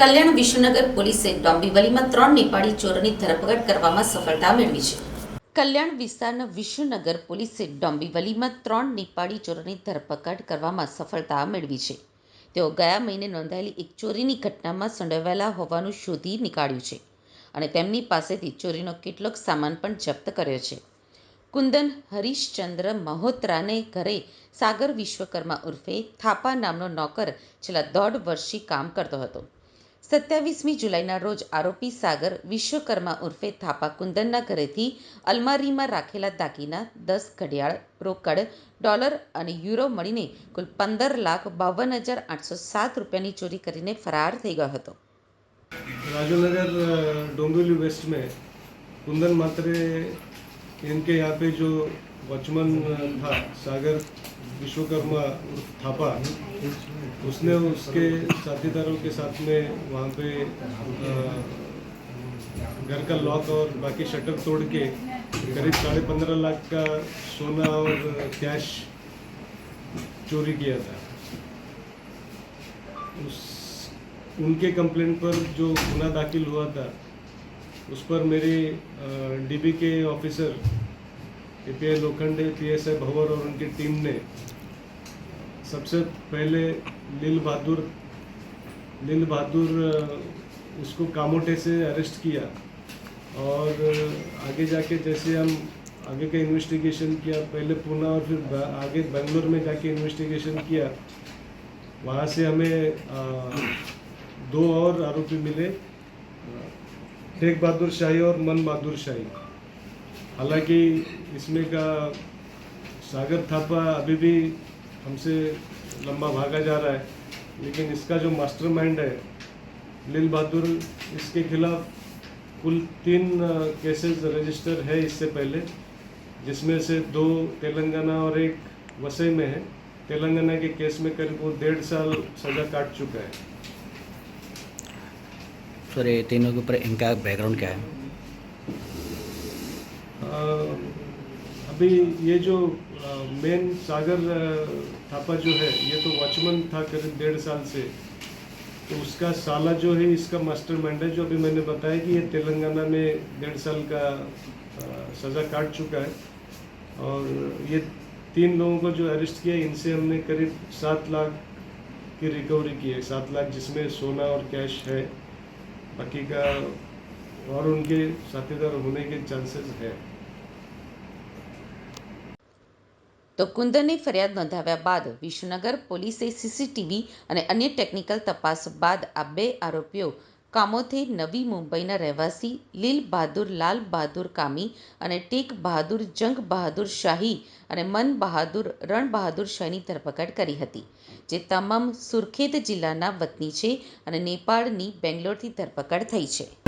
કલ્યાણ વિશ્વનગર પોલીસે ડોંબીવલીમાં ત્રણ નેપાળી ચોરોની ધરપકડ કરવામાં સફળતા મેળવી છે. કલ્યાણ વિસ્તારના વિશ્વનગર પોલીસે ડોંબીવલીમાં ત્રણ નેપાળી ચોરોની ધરપકડ કરવામાં સફળતા મેળવી છે. તેઓ ગયા મહિને નોંધાયેલી એક ચોરીની ઘટનામાં સંડોવાયેલા હોવાનું શોધી નીકાળ્યું છે અને તેમની પાસેથી ચોરીનો કેટલોક સામાન પણ જપ્ત કર્યો છે. કુંદન હરીશચંદ્ર મહોત્રાને ઘરે સાગર વિશ્વકર્મા ઉર્ફે થાપા નામનો નોકર છેલ્લા દોઢ વર્ષથી કામ કરતો હતો. સત્યાવીસમી જુલાઈના રોજ આરોપી સાગર વિશ્વકર્મા ઉર્ફે થાપા કુંદનના ઘરેથી અલમારીમાં રાખેલા દાગીના દસ ઘડિયાળ રોકડ ડોલર અને યુરો મળીને કુલ પંદર લાખ બાવન હજાર આઠસો સાત રૂપિયાની ચોરી કરીને ફરાર થઈ ગયો હતો राजूनगर अ, डोंबिवली वेस्ट में कुंदन मात्रे इनके यहाँ पे जो वॉचमैन था, सागर विश्वकर्मा थापा। उसने उसके साथीदारों के साथ में वहाँ पे घर का लॉक और बाकी शटर तोड़ के करीब साढ़े पंद्रह लाख का सोना और कैश चोरी किया था। उस, उनके कंप्लेंट पर जो गुना दाखिल हुआ था, उस पर मेरे डीबी के officer A P I Lokhande I Bhanwar और उनकी टीम ने सबसे पहले लील बहादुर लील बहादुर उसको कामोटे से अरेस्ट किया और आगे जाके जैसे हम आगे का इन्वेस्टिगेशन किया पहले पूना और फिर आगे बेंगलोर में जाके इन्वेस्टिगेशन किया वहाँ से हमें अ, दो और आरोपी मिले टेक बहादुर शाही और मन बहादुर शाही। हालाँकि इसमें का सागर थापा अभी भी हमसे लंबा भागा जा रहा है, लेकिन इसका जो मास्टरमाइंड है लील बहादुर इसके खिलाफ कुल तीन केसेस रजिस्टर है इससे पहले, जिसमें से दो तेलंगाना और एक वसई में है। तेलंगाना के केस में करीब वो डेढ़ साल सजा काट चुका है। सर ये तीनों के ऊपर इनका बैकग्राउंड क्या है? अभी ये जो मेन सागर थापा जो है, ये तो वॉचमैन था करीब डेढ़ साल से। तो उसका साला जो है, इसका मास्टरमाइंड है, जो अभी मैंने बताया कि ये तेलंगाना में डेढ़ साल का सज़ा काट चुका है। और ये तीन लोगों को जो अरेस्ट किया, इनसे हमने करीब सात लाख की रिकवरी की है। सात लाख जिसमें सोना और कैश है। बाकी का और उनके साथीदार होने के चांसेस है। તો કુંદને ફરિયાદ નોંધાવ્યા બાદ વિશ્વનગર પોલીસે સીસીટીવી અને અન્ય ટેકનિકલ તપાસ બાદ આ બે આરોપીઓ કામોથે નવી મુંબઈના રહેવાસી લીલ બહાદુર, લાલ બહાદુર કામી અને ટેક બહાદુર, જંગ બહાદુર શાહી અને મન બહાદુર, રણ બહાદુર શાહીની ધરપકડ કરી હતી, જે તમામ સુરખેત જિલ્લાના વતની છે અને નેપાળની બેંગ્લોરથી ધરપકડ થઈ છે.